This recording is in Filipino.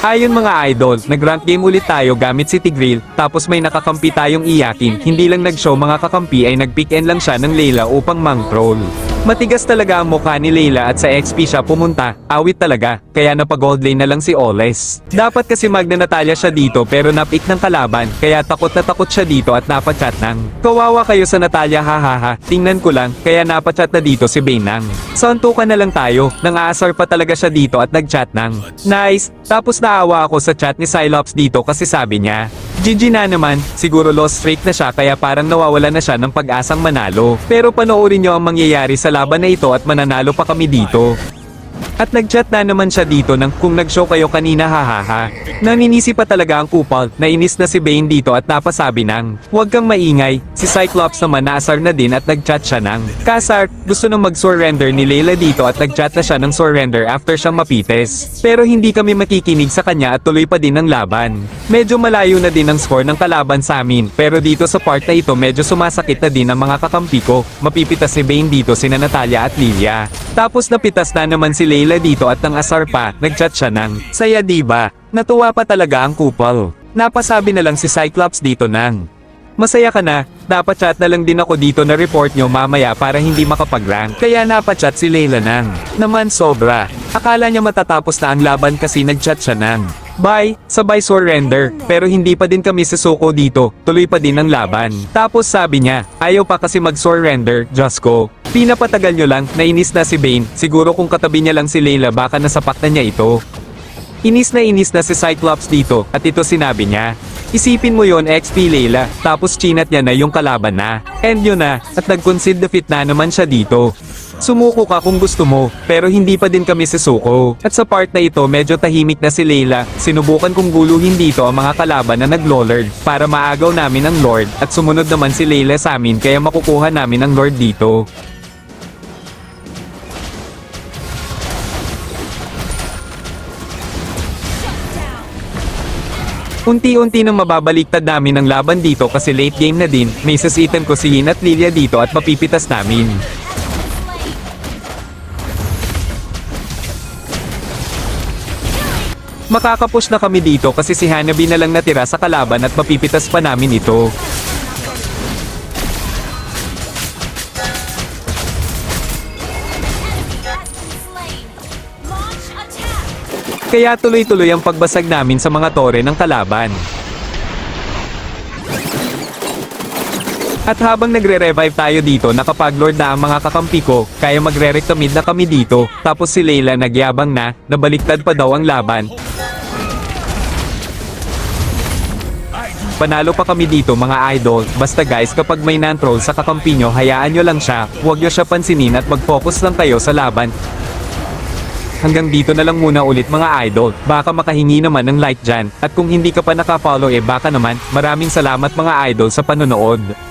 Ayon mga idol, nag-rank game ulit tayo gamit si Tigril, tapos may nakakampi tayong iyakin, hindi lang nag-show mga kakampi ay nag-pick lang siya ng Layla upang mang-troll. Matigas talaga ang mukha ni Layla at sa XP siya pumunta, awit talaga, kaya napag-gold lane na lang si Oles. Dapat kasi Magna Natalia siya dito pero napik ng kalaban, kaya takot na takot siya dito at napachat nang. Kawawa kayo sa Natalia hahaha, tingnan ko lang, kaya napachat na dito si Bane nang. Santukan na lang tayo, nang aasar pa talaga siya dito at nag-chat nang. Nice, tapos naawa ako sa chat ni Cylops dito kasi sabi niya, GG na naman, siguro lost streak na siya kaya parang nawawala na siya ng pag-asang manalo. Pero panoorin nyo ang mangyayari sa laban na ito at mananalo pa kami dito. At nagchat na naman siya dito ng kung nag-show kayo kanina hahaha. Naninisi pa talaga ang kupal, nainis na si Bane dito at napasabi ng, huwag kang maingay, si Cyclops naman naasar na din at nagchat siya ng, Kasar, gusto nang mag-surrender ni Layla dito at nagchat na siya ng surrender after siyang mapites. Pero hindi kami makikinig sa kanya at tuloy pa din ang laban. Medyo malayo na din ang score ng kalaban sa amin, pero dito sa part na ito medyo sumasakit na din ang mga kakampi ko. Mapipitas si Bane dito sina Natalia at Lilia. Tapos napitas na naman si Layla dito at nang asar pa, nagchat siya ng, Saya diba? Natuwa pa talaga ang kupal. Napasabi na lang si Cyclops dito nang, Masaya ka na, dapat chat na lang din ako dito na report nyo mamaya para hindi makapag-rank. Kaya napachat si Layla nang. Naman sobra. Akala niya matatapos na ang laban kasi nagchat siya nang. Bye, sabay surrender. Pero hindi pa din kami susuko dito, tuloy pa din ang laban. Tapos sabi niya, ayaw pa kasi mag-surrender, just ko. Pinapatagal nyo lang, nainis na si Bane, siguro kung katabi niya lang si Layla baka nasapak na niya ito. Inis na inis na si Cyclops dito, at ito sinabi niya. Isipin mo yon XP Layla, tapos chinat niya na yung kalaban na. And yun na, at nag-concede defeat na naman siya dito. Sumuko ka kung gusto mo, pero hindi pa din kami susuko. At sa part na ito medyo tahimik na si Layla, sinubukan kong guluhin dito ang mga kalaban na nag-lord para maagaw namin ang Lord at sumunod naman si Layla sa amin kaya makukuha namin ang Lord dito. Unti-unti nang mababaliktad namin ang laban dito kasi late game na din, may sasitan ko si Yin at Lilia dito at mapipitas namin. Makakapush na kami dito kasi si Hanabi na lang natira sa kalaban at mapipitas pa namin ito. Kaya tuloy-tuloy ang pagbasag namin sa mga tore ng kalaban. At habang nagre-revive tayo dito nakapag-lord na ang mga kakampi ko, kaya magre-recta mid na kami dito, tapos si Layla nagyabang na, nabaliktad pa daw ang laban. Panalo pa kami dito mga idol, basta guys kapag may non-troll sa kakampi nyo hayaan nyo lang siya, huwag nyo siya pansinin at mag-focus lang kayo sa laban. Hanggang dito na lang muna ulit mga idol, baka makahingi naman ng like dyan, at kung hindi ka pa nakafollow eh baka naman, maraming salamat mga idol sa panonood.